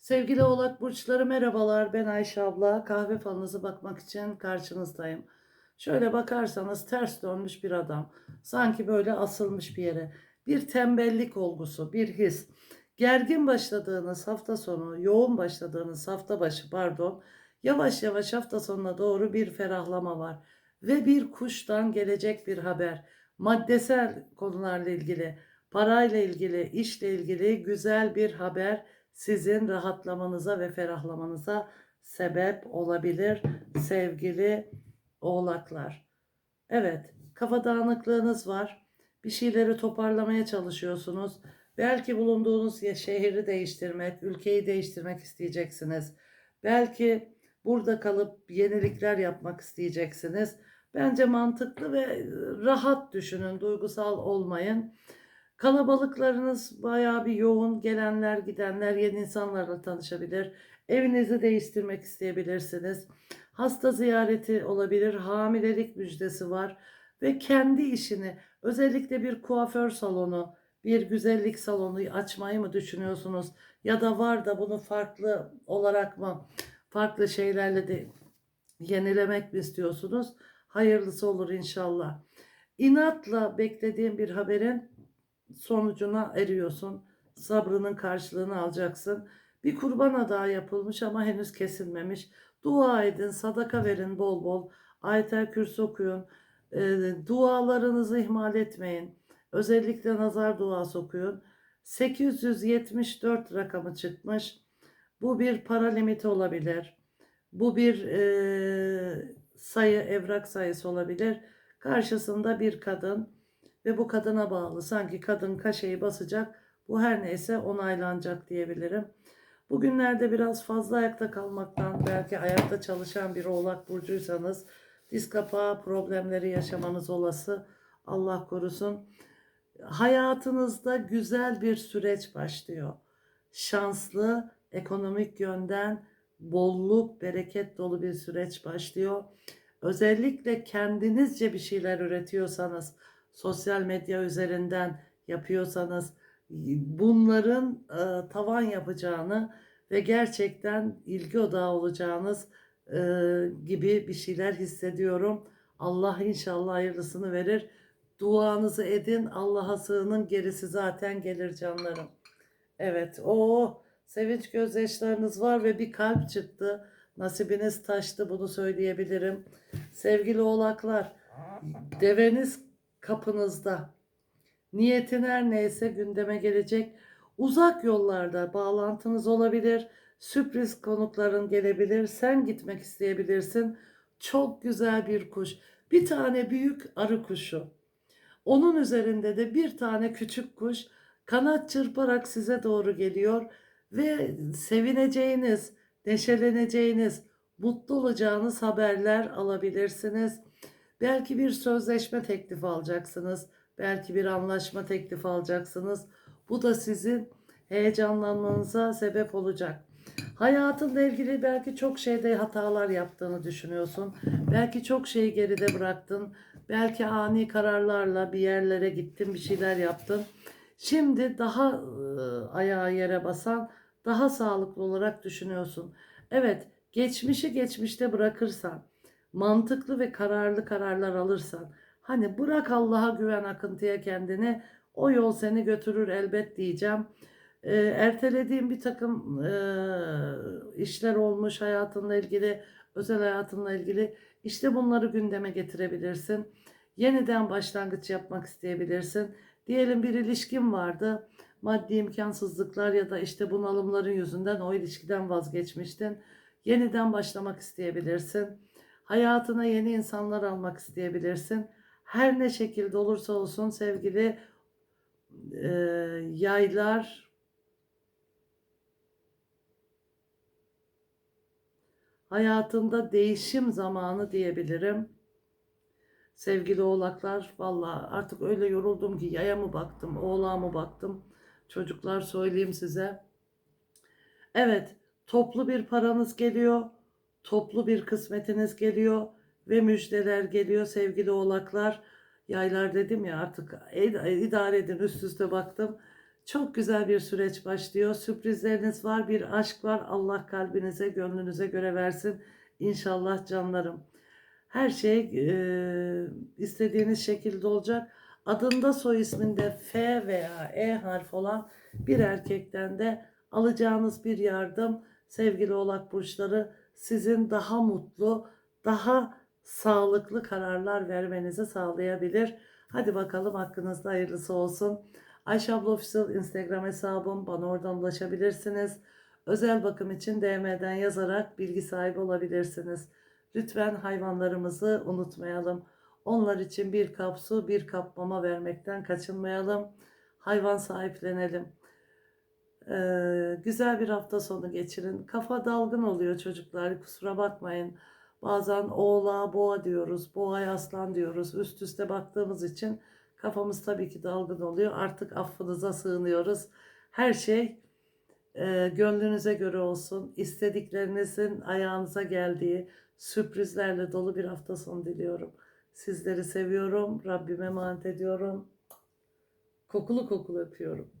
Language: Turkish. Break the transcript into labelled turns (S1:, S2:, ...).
S1: Sevgili Oğlak Burçları merhabalar. Ben Ayşe abla. Kahve falınızı bakmak için karşınızdayım. Şöyle bakarsanız ters dönmüş bir adam. Sanki böyle asılmış bir yere. Bir tembellik olgusu, bir his. Gergin başladığınız hafta sonu, yoğun başladığınız hafta başı pardon, yavaş yavaş hafta sonuna doğru bir ferahlama var. Ve bir kuştan gelecek bir haber. Maddesel konularla ilgili, parayla ilgili, işle ilgili güzel bir haber sizin rahatlamanıza ve ferahlamanıza sebep olabilir sevgili oğlaklar. Evet, kafa dağınıklığınız var. Bir şeyleri toparlamaya çalışıyorsunuz. Belki bulunduğunuz şehri değiştirmek, ülkeyi değiştirmek isteyeceksiniz. Belki burada kalıp yenilikler yapmak isteyeceksiniz. Bence mantıklı ve rahat düşünün, duygusal olmayın. Kalabalıklarınız bayağı bir yoğun. Gelenler, gidenler, yeni insanlarla tanışabilir. Evinizi değiştirmek isteyebilirsiniz. Hasta ziyareti olabilir. Hamilelik müjdesi var. Ve kendi işini, özellikle bir kuaför salonu, bir güzellik salonu açmayı mı düşünüyorsunuz? Ya da var da bunu farklı olarak mı, farklı şeylerle de yenilemek mi istiyorsunuz? Hayırlısı olur inşallah. İnatla beklediğim bir haberin sonucuna eriyorsun. Sabrının karşılığını alacaksın. Bir kurban adağı yapılmış ama henüz kesilmemiş. Dua edin, sadaka verin bol bol. Ayetel Kürsü okuyun. E, dualarınızı ihmal etmeyin. Özellikle nazar duası okuyun. 874 rakamı çıkmış. Bu bir para limiti olabilir. Bu bir e, sayı, evrak sayısı olabilir. Karşısında bir kadın ve bu kadına bağlı. Sanki kadın kaşeyi basacak. Bu her neyse onaylanacak diyebilirim. Bugünlerde biraz fazla ayakta kalmaktan belki ayakta çalışan bir oğlak burcuysanız diz kapağı problemleri yaşamanız olası. Allah korusun. Hayatınızda güzel bir süreç başlıyor. Şanslı, ekonomik yönden bolluk, bereket dolu bir süreç başlıyor. Özellikle kendinizce bir şeyler üretiyorsanız, sosyal medya üzerinden yapıyorsanız bunların e, tavan yapacağını ve gerçekten ilgi odağı olacağınız e, gibi bir şeyler hissediyorum. Allah inşallah hayırlısını verir. Duanızı edin, Allah'a sığının, gerisi zaten gelir canlarım. Evet, o sevinç gözyaşlarınız var ve bir kalp çıktı. Nasibiniz taştı, bunu söyleyebilirim. Sevgili oğlaklar, deveniz kapınızda. Niyetin her neyse gündeme gelecek. Uzak yollarda bağlantınız olabilir. Sürpriz konukların gelebilir. Sen gitmek isteyebilirsin. Çok güzel bir kuş. Bir tane büyük arı kuşu. Onun üzerinde de bir tane küçük kuş kanat çırparak size doğru geliyor ve sevineceğiniz, neşeleneceğiniz, mutlu olacağınız haberler alabilirsiniz. Belki bir sözleşme teklifi alacaksınız. Belki bir anlaşma teklifi alacaksınız. Bu da sizin heyecanlanmanıza sebep olacak. Hayatınla ilgili belki çok şeyde hatalar yaptığını düşünüyorsun. Belki çok şeyi geride bıraktın. Belki ani kararlarla bir yerlere gittin, bir şeyler yaptın. Şimdi daha e, ayağı yere basan, daha sağlıklı olarak düşünüyorsun. Evet, geçmişi geçmişte bırakırsan, mantıklı ve kararlı kararlar alırsan, hani bırak Allah'a güven akıntıya kendini, o yol seni götürür elbet diyeceğim. Ee, ertelediğim bir takım e, işler olmuş hayatınla ilgili, özel hayatınla ilgili. İşte bunları gündeme getirebilirsin. Yeniden başlangıç yapmak isteyebilirsin. Diyelim bir ilişkin vardı. Maddi imkansızlıklar ya da işte bunalımların yüzünden o ilişkiden vazgeçmiştin. Yeniden başlamak isteyebilirsin. Hayatına yeni insanlar almak isteyebilirsin. Her ne şekilde olursa olsun sevgili e, yaylar hayatında değişim zamanı diyebilirim. Sevgili oğlaklar valla artık öyle yoruldum ki yaya mı baktım, oğlağa mı baktım. Çocuklar söyleyeyim size. Evet, toplu bir paranız geliyor, toplu bir kısmetiniz geliyor ve müjdeler geliyor sevgili oğlaklar. Yaylar dedim ya artık id- idare edin üst üste baktım. Çok güzel bir süreç başlıyor. Sürprizleriniz var, bir aşk var. Allah kalbinize, gönlünüze göre versin. İnşallah canlarım. Her şey e, istediğiniz şekilde olacak. Adında soy isminde F veya E harfi olan bir erkekten de alacağınız bir yardım sevgili oğlak burçları sizin daha mutlu, daha sağlıklı kararlar vermenizi sağlayabilir. Hadi bakalım hakkınızda hayırlısı olsun. Ayşe abla Official Instagram hesabım. Bana oradan ulaşabilirsiniz. Özel bakım için DM'den yazarak bilgi sahibi olabilirsiniz. Lütfen hayvanlarımızı unutmayalım. Onlar için bir kap su, bir kap mama vermekten kaçınmayalım. Hayvan sahiplenelim. Ee, güzel bir hafta sonu geçirin. Kafa dalgın oluyor çocuklar. Kusura bakmayın. Bazen oğlağa boğa diyoruz. Boğaya aslan diyoruz. Üst üste baktığımız için kafamız tabii ki dalgın oluyor. Artık affınıza sığınıyoruz. Her şey e, gönlünüze göre olsun. İstediklerinizin ayağınıza geldiği sürprizlerle dolu bir hafta sonu diliyorum. Sizleri seviyorum. Rabbime emanet ediyorum. Kokulu kokulu öpüyorum.